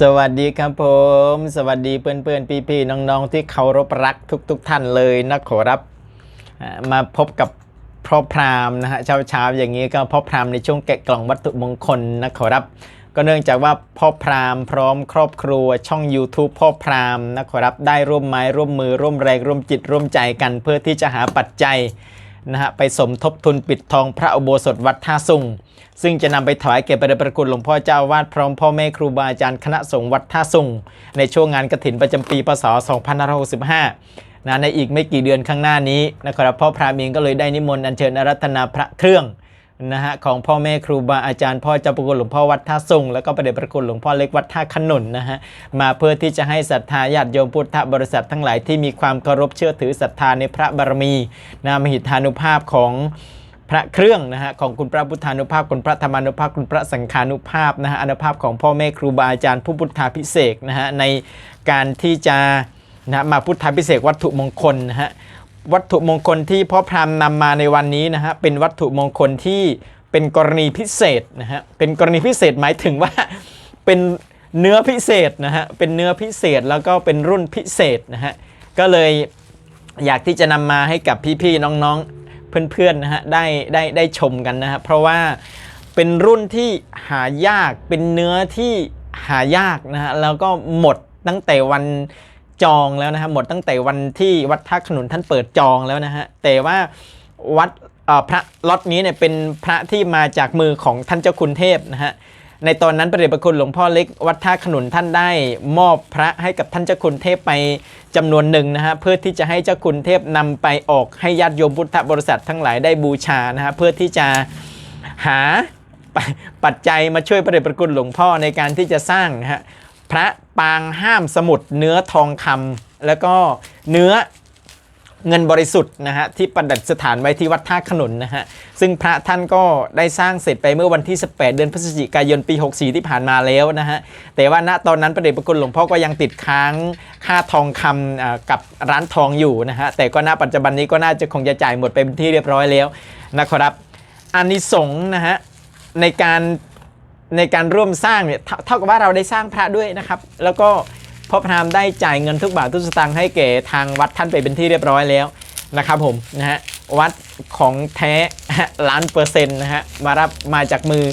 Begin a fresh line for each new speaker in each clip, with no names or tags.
สวัสดีครับผม สวัสดีเพื่อนๆ พี่ๆ น้องๆ ที่เคารพรักทุก ๆ ท่านเลยนะขอรับ มาพบกับพ่อพรามนะฮะเช้าๆอย่างนี้ก็พ่อพรามในช่วงแกะกล่องวัตถุมงคลนะขอรับ ก็เนื่องจากว่าพ่อพรามพร้อมครอบครัวช่อง YouTube พ่อพรามนะขอรับได้ร่วมไม้ร่วมมือร่วมแรงร่วมจิตร่วมใจกัน เพื่อที่จะหาปัจจัยนะฮะไปสมทบทุนปิดทองพระอุโบสถวัดท่าสุง ซึ่งจะนำไปถวายเก็บประประคุณหลวงพ่อเจ้าวาดพร้อมพ่อแม่ครูบาอาจารย์คณะสงฆ์วัดท่าสุงในช่วงงานกฐินประจำปีพศ2565นะในอีกไม่กี่เดือนข้างหน้านี้นะครับพ่อพระเองก็เลยได้นิมนต์อัญเชิญอารัธนาพระเครื่องนะฮะของพ่อแม่ครูบาอาจารย์พ่อเจ้าประคุณหลวงพ่อวัดท่าสุงแล้วก็ประเดชประคุณหลวงพ่อเล็กวัดท่าขนุนนะฮะมาเพื่อที่จะให้ศรัทธาญาติโยมพุทธบริษัททั้งหลายที่มีความเคารพเชื่อถือศรัทธาในพระบารมีนะมหิทธานุภาพของ พระเครื่องนะฮะของคุณพระพุทธานุภาพคุณพระธรรมานุภาพคุณพระสังฆานุภาพนะฮะอนุภาพของพ่อแม่ครูบาอาจารย์ผู้พุทธาพิเศษนะฮะในการที่จะนะฮะมาพุทธาพิเศษวัตถุมงคลนะฮะวัตถุมงคลที่พ่อพรามนำมาในวันนี้นะฮะเป็นวัตถุมงคลที่เป็นกรณีพิเศษนะฮะเป็นกรณีพิเศษหมายถึงว่าเป็นเนื้อพิเศษนะฮะเป็นเนื้อพิเศษแล้วก็เป็นรุ่นพิเศษนะฮะก็เลยอยากที่จะนำมาให้กับพี่ๆน้องๆ เพื่อนๆนะฮะได้ได้ได้ชมกันนะฮะเพราะว่าเป็นรุ่นที่หายากเป็นเนื้อที่หายากนะฮะแล้วก็หมดตั้งแต่วันจองแล้วนะฮะหมดตั้งแต่วันที่วัดท่าขนุนท่านเปิดจองแล้วนะฮะแต่ว่าวัดพระล็อตนี้เนี่ยเป็นพระที่มาจากมือของท่านเจ้าคุณเทพนะฮะ ในตอนนั้นพระเดชพระคุณหลวงพ่อเล็กวัดท่าขนุนท่านได้มอบพระให้กับท่านเจ้าคุณเทพไปจำนวนหนึ่งนะฮะเพื่อที่จะให้เจ้าคุณเทพนำไปออกให้ญาติโยมพุทธบริษัททั้งหลายได้บูชานะฮะเพื่อที่จะหาปปัจจัยมาช่วยพระเดชพระคุณหลวงพ่อในการที่จะสร้างนะฮะพระปางห้ามสมุดเนื้อทองคำแล้วก็เนื้อ เงินบริสุทธิ์นะฮะที่ประดิษฐานไว้ที่วัดท่าขนุนนะฮะซึ่งพระท่านก็ได้สร้างเสร็จไปเมื่อวันที่ 18 เดือนพฤศจิกายนปี 64 ที่ผ่านมาแล้วนะฮะแต่ว่าณตอนนั้นพระเดชพระคุณหลวงพ่อก็ยังติดค้างค่าทองคำอ่ากับร้านทองอยู่นะฮะแต่ก็ณปัจจุบันนี้ก็น่าจะคงจะจ่ายหมดไปเป็นที่เรียบร้อยแล้วนะครับอานิสงส์นะฮะในการในการร่วมสร้างเนี่ยเท่ากับว่าเราได้สร้างพระด้วยนะครับ แล้วก็ พ่อพรามได้จ่ายเงินทุกบาททุกสตางค์ให้แก่ทางวัดท่านไปเป็นที่เรียบร้อยแล้วนะครับผมนะฮะวัดของแท้ล้านเปอร์เซ็นต์นะฮะมารับมาจากมือ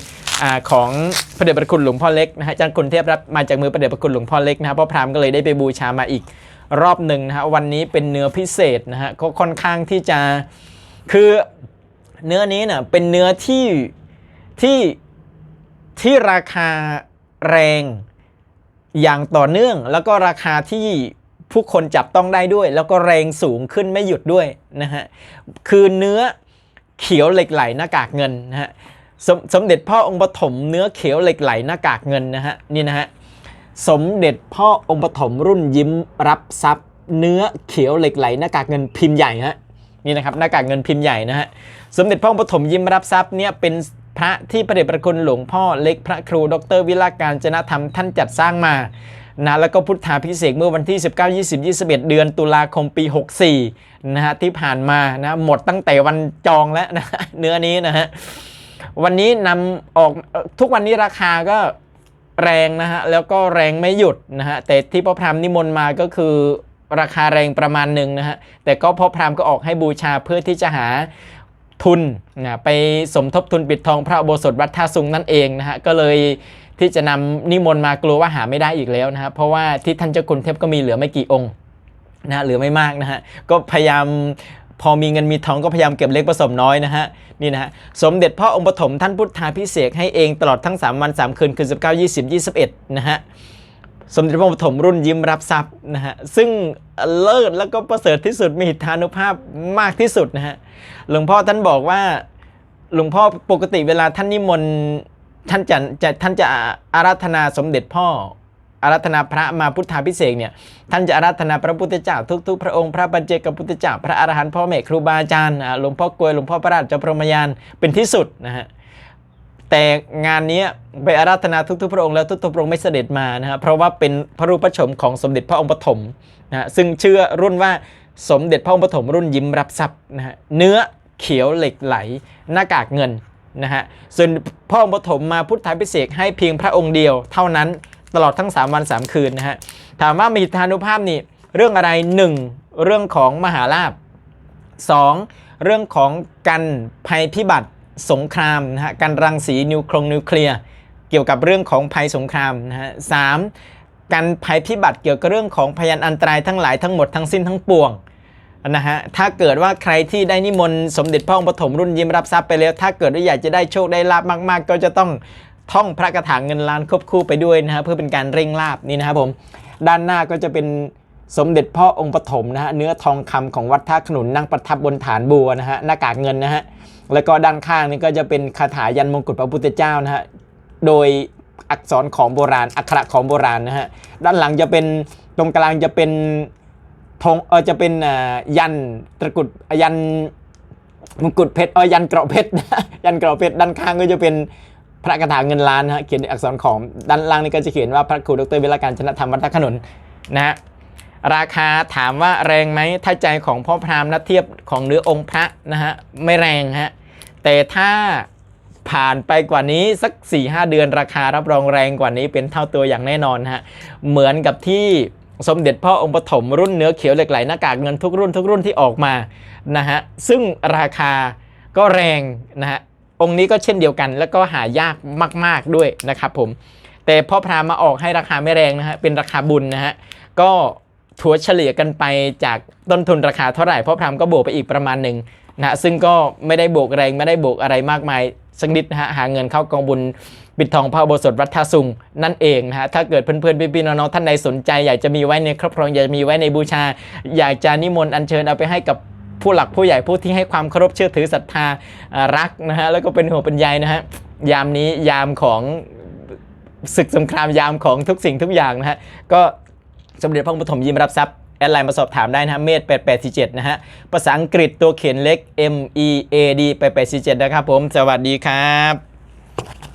อของพระเดชพระคุณหลวงพ่อเล็กนะฮะจารย์คุณเทพรับมาจากมือพระเดชพระคุณหลวงพ่อเล็กนะฮะพ่อพรามก็เลยได้ไปบูชามาอีกรอบหนึ่งนะฮะวันนี้เป็นเนื้อพิเศษนะฮะก็ค่อนข้างที่จะคือเนื้อนี้เน่ะเป็นเนื้อที่ที่ที่ราคาแรง อย่างต่อเนื่อง แล้วก็ราคาที่ผู้คนจับต้องได้ด้วย แล้วก็แรงสูงขึ้นไม่หยุดด้วยนะฮะคือเนื้อเขียวเหล็กไหลหน้ากากเงินนะฮะสมสมเด็จพ่อองค์ปฐมเนื้อเขียวเหล็กไหลหน้ากากเงินนะฮะนี่นะฮะสมเด็จพ่อองค์ปฐมรุ่นยิ้มรับทรัพย์ เนื้อเขียวเหล็กไหลหน้ากากเงินพิมพ์ใหญ่ฮะนี่นะครับหน้ากากเงินพิมพ์ใหญ่นะฮะสมเด็จพ่อองค์ปฐมยิ้มรับทรัพย์เนี่ยเป็น พระที่พระเดชพระคุณหลวงพ่อเล็กพระครู ดร วิลาการจนธรรมท่านจัดสร้างมานะแล้วก็พุทธาพิเศษกเมื่อวันที่ 19 20 21 เดือนตุลาคมปี 64นะฮะที่ผ่านมานะหมดตั้งแต่วันจองแล้วนะเนื้อนี้นะฮะวันนี้นำออกทุกวันนี้ราคาก็แรงนะฮะแล้วก็แรงไม่หยุดนะฮะแต่ที่พ่อพรามนิมนต์มาก็คือราคาแรงประมาณหนึ่งนะฮะแต่ก็พ่อพรามก็ออกให้บูชาเพื่อที่จะหา ทุนนะไปสมทบทุนปิดทองพระอุโบสถวัดท่าซุงนั่นเองนะฮะก็เลยที่จะนำนิมนต์มากลัวว่าหาไม่ได้อีกแล้วนะฮะเพราะว่าที่ท่านเจ้าคุณเทพก็มีเหลือไม่กี่องค์นะเหลือไม่มากนะฮะก็พยายามพอมีเงินมีทองก็พยายามเก็บเล็กผสมน้อยนะฮะนี่นะฮะสมเด็จพ่อองค์ปฐมท่านพุทธาพิเศษให้เองตลอดทั้ง 3 วัน 3 คืนคือ 19 20 21 นะฮะสมเด็จพระปฐมรุ่นยิ้มรับทรัพย์ นะฮะซึ่งเลิศแล้วก็ประเสริฐที่สุดมีหิทธานุภาพมากที่สุดนะฮะหลวงพ่อท่านบอกว่าหลวงพ่อปกติเวลาท่านนิมนต์ท่านจะจะท่านจะอาราธนาสมเด็จพ่ออาราธนาพระมาพุทธาพิเศษเนี่ยท่านจะอาราธนาพระพุทธเจ้าทุกๆ พระองค์พระปัญเจกพุทธเจ้าพระอรหันต์พ่อแม่ครูบาอาจารย์หลวงพ่อกลวยหลวงพ่อพระราชเจ้าพรหมยานเป็นที่สุดนะฮะ แต่งานนี้ไปอาราธนาทุกๆพระองค์แล้วทุกๆพระองค์ไม่เสด็จมานะฮะเพราะว่าเป็นพระรูปพระชมของสมเด็จพระองค์ปฐมนะซึ่งเชื่อรุ่นว่าสมเด็จพระองค์ปฐมรุ่นยิ้มรับทรัพย์นะฮะเนื้อเขียวเหล็กไหล หน้ากากเงินนะฮะส่วนพระองค์ปฐมมาพุทธาพิเศษกให้เพียงพระองค์เดียว เท่านั้นตลอดทั้ง 3 วัน 3 คืนนะฮะถามว่ามีทานุภาพนี่เรื่องอะไร 1. เรื่องของมหาลาภ 2. เรื่องของกันภัยพิบัติ สงครามนะฮะการรังสีนิวเคลงนิวเคลียร์เกี่ยวกับเรื่องของภัยสงครามนะฮะสามการภัยพิบัติเกี่ยวกับเรื่องของพยานอันตรายทั้งหลายทั้งหมดทั้งสิ้นทั้งปวงนะฮะถ้าเกิดว่าใครที่ได้นิมนต์สมเด็จพระองค์ปฐมรุ่นยิ้มรับทรัพย์ไปแล้ว ถ้าเกิดว่าอยากจะได้โชคได้ลาบมาก ๆ ก็จะต้องท่องพระคาถางเงินล้านควบคู่ไปด้วยนะฮะเพื่อเป็นการเร่งลาบนี่นะครับผมด้านหน้าก็จะเป็น สมเด็จพ่อองค์ปฐมนะฮะเนื้อทองคำของวัดท่าขนุนนั่งประทับบนฐานบัวนะฮะหน้ากากเงินนะฮะแล้วก็ด้านข้างนี่ก็จะเป็นคาถายันมงกุฎพระพุทธเจ้านะฮะโดยอักษรของโบราณ อักขระของโบราณนะฮะด้านหลังจะเป็นตรงกลางจะเป็นธงเออจะเป็นอ่ายันตระกุดยันมงกุฎเพชรเออยันเกราะเพชรยันเกราะเพชรด้านข้างก็จะเป็นพระคาถาเงินล้านนะฮะเขียนอักษรของด้านล่างนี่ก็จะเขียนว่าพระครูดรวิรการชนะธรรมวัดท่าขนุนนะฮะ ราคาถามว่าแรงไหมถ้าใจของพ่อพราหมณ์นะเทียบของเนื้อองค์พระนะฮะไม่แรงฮะแต่ถ้าผ่านไปกว่านี้สัก 4 5 เดือนราคารับรองแรงกว่านี้เป็นเท่าตัวอย่างแน่นอนฮะเหมือนกับที่สมเด็จพ่อองค์ปฐมรุ่นเนื้อเขียวเหล็กไหลหน้ากากเงินทุกรุ่นทุกรุ่นที่ออกมานะฮะซึ่งราคาก็แรงนะฮะองค์นี้ก็เช่นเดียวกัน แล้วก็หายากมาก ๆด้วยนะครับผมแต่พ่อพราหมณ์มาออกให้ราคาไม่แรงนะฮะเป็นราคาบุญนะฮะก็ ถัวเฉลี่ยกันไปจากต้นทุนราคาเท่าไหร่เพราะพรามก็บวกไปอีกประมาณหนึ่งนะซึ่งก็ไม่ได้บวกแรงไม่ได้บวกอะไรมากมายสักนิดนะฮะหาเงินเข้ากองบุญปิดทองพระโบสถวัดท่าสุงนั่นเองนะฮะถ้าเกิดเพื่อนๆพี่ๆน้องๆท่านใดสนใจ อยากจะมีไว้ในครอบครองอยากจะมีไว้ในบูชา อยากจะนิมนต์อัญเชิญเอาไปให้กับผู้หลักผู้ใหญ่ผู้ที่ให้ความเคารพเชื่อถือศรัทธารักนะฮะแล้วก็เป็นห่วเป็นใยนะฮะยามนี้ยามของศึกสงครามยามของทุกสิ่งทุกอย่างนะฮะก็ สมเด็จพระองปฐมยิมรับทรัพย์แอดไลน์มาสอบถามได้นะฮะเมธ8847 นะฮะ ภาษาอังกฤษตัวเขียนเล็ก M E A D 8847 นะครับผม สวัสดีครับ